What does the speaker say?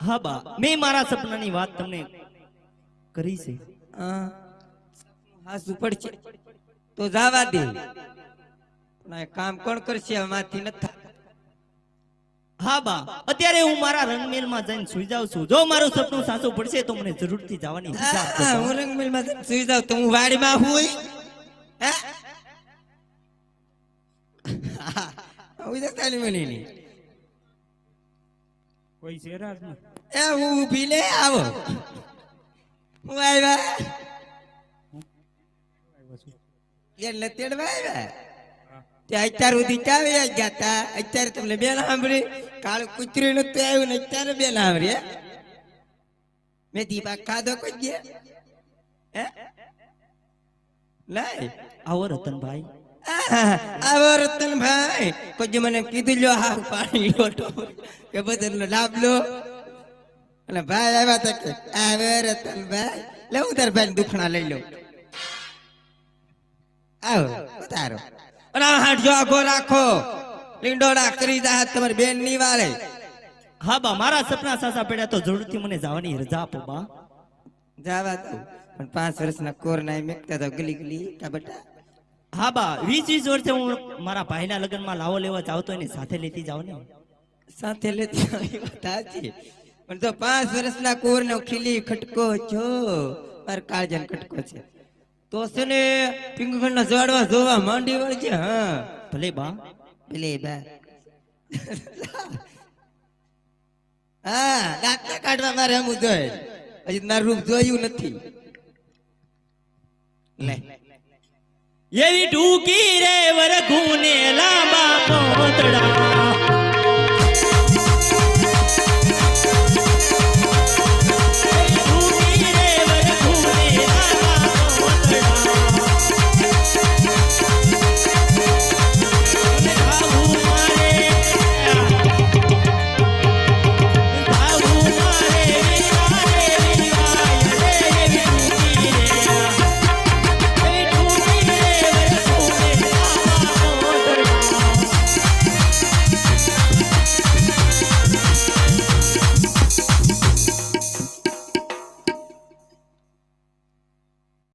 હા બા મેં મારા સપનાની વાત તમને કરી છે. હા. હાસુ છે. તો જવા દે. કામ કોણ કરશે? આમાંથી નથી હા બા અત્યારે હું મારા રંગમેલમાં જઈને સુઈ જાઉં છું. જો મારું સપનું સાચું પડશે તો મને જરૂરથી જવાની હા, રંગમેલમાં જઈને સુઈ જાઉં તો હું વાડીમાં હુઈ. હે? હા, જતા નહીં મનીની. કોઈ છે રાજ એ હું ઊભી લે આવો. હું આવ્યા? એટલે તેડવા આવ્યા? તે અત્યાર સુધી ક્યાં વયા ગયા તા? અત્યારે તમને બેન સાંભળી. કાળું કૂતરું નતું આવ્યું ને અત્યારે બેન સાંભળી? મેં દીપા ખાધો કોઈ ગયા હે? લાય. આવો રતનભાઈ. આવો રતનભાઈ દી મને કીધું લ્યો હા પાણી લોટો કે બદલનો લાભ લો. અને ભાઈ આવ્યા તા કે આવે રતનભાઈ લે હું તાર ભાઈ દુખણા લઈ લો આવો ઉતારો. અને આ હાથ જો આખો રાખો. લીંડોડા કરી દા તમારી બેનની વાળે હા બા મારા સપના સાસા પડ્યા તો જરૂરથી મને જવાની રજા આપો બા. જાવા દઉં પણ પાંચ વર્ષના કોર ના મેકતા તો ગલી ગલી કા બટા. હા બા વીસ વીસ વર્ષે હું મારા ભાઈના લગ્નમાં લાવો લેવા જાવ તો એની સાથે લેતી જાવ ને? સાથે લેતી આવી વાત સાચી. પણ તો પાંચ વર્ષના કોર નો ખીલી ખટકો છો. માર કાળજન ખટકો છે. તો છે ને પિંગળ ના ઝાડવા જોવા માંડી છે હા. ભલે બા. ભલે બા. હા દાંત ના કાઢવા મારે એમ જોઈએ હજી મારું રૂપ જોયું નથી. લે. એવી ટૂંકી રે વરઘુને લાંબા પોતડા.